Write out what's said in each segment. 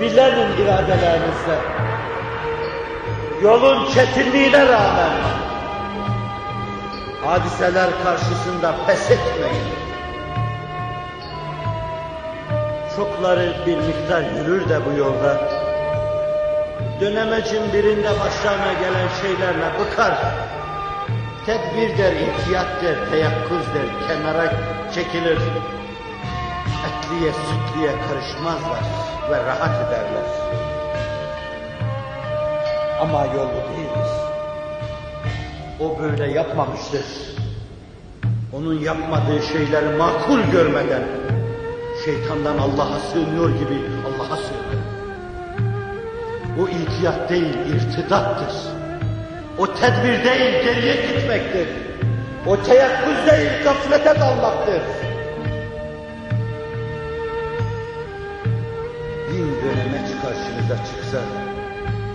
bilenin iradelerinizle. Yolun çetinliğine rağmen hadiseler karşısında pes etmeyin. Çokları bir miktar yürür de bu yolda. Dönemecin birinde başlarına gelen şeylerle bıkar. Tedbir der, ihtiyat der, teyakkuz der, kenara çekilir. Etliye sütliye karışmazlar ve rahat ederler. Ama yol bu değildir. O böyle yapmamıştır. Onun yapmadığı şeyleri makul görmeden şeytandan Allah'a sığınıyor gibi Allah'a sığınır. O ihtiyat değil, irtidattır. O tedbir değil, geriye gitmektir. O teyakkuz değil, gaflete dalmaktır. Bin dönemeç karşınıza çıksa,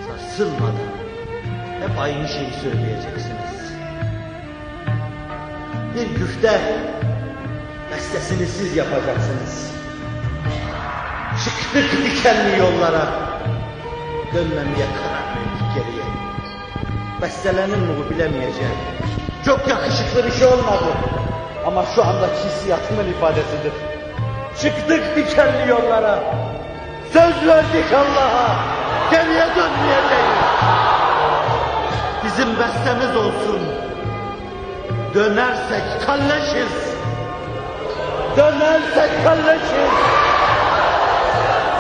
sarsılmadan hep aynı şeyi söyleyeceksiniz. Bir güfte bestesini siz yapacaksınız. Çıktık dikenli yollara, dönmemeye karar verdik geriye. Bestelenir mi bu bilemeyeceğim. Çok yakışıklı bir şey olmadı. Ama şu andaki hissiyatımın ifadesidir. Çıktık dikenli yollara. Söz verdik Allah'a. Geriye dönmeyeceğiz. Bizim bestemiz olsun. Dönersek kalleşiz. Dönersek kalleşiz.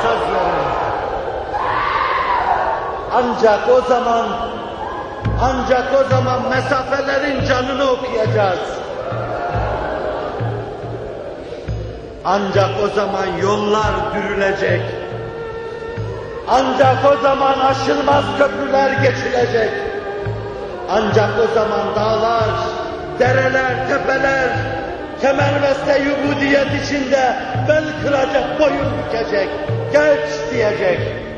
Söz verin. Ancak o zaman ancak o zaman mesafelerin canını okuyacağız. Ancak o zaman yollar dürülecek. Ancak o zaman aşılmaz köprüler geçilecek. Ancak o zaman dağlar, dereler, tepeler, kemermeste yubudiyet içinde bel kıracak, boyun bükecek, geç diyecek.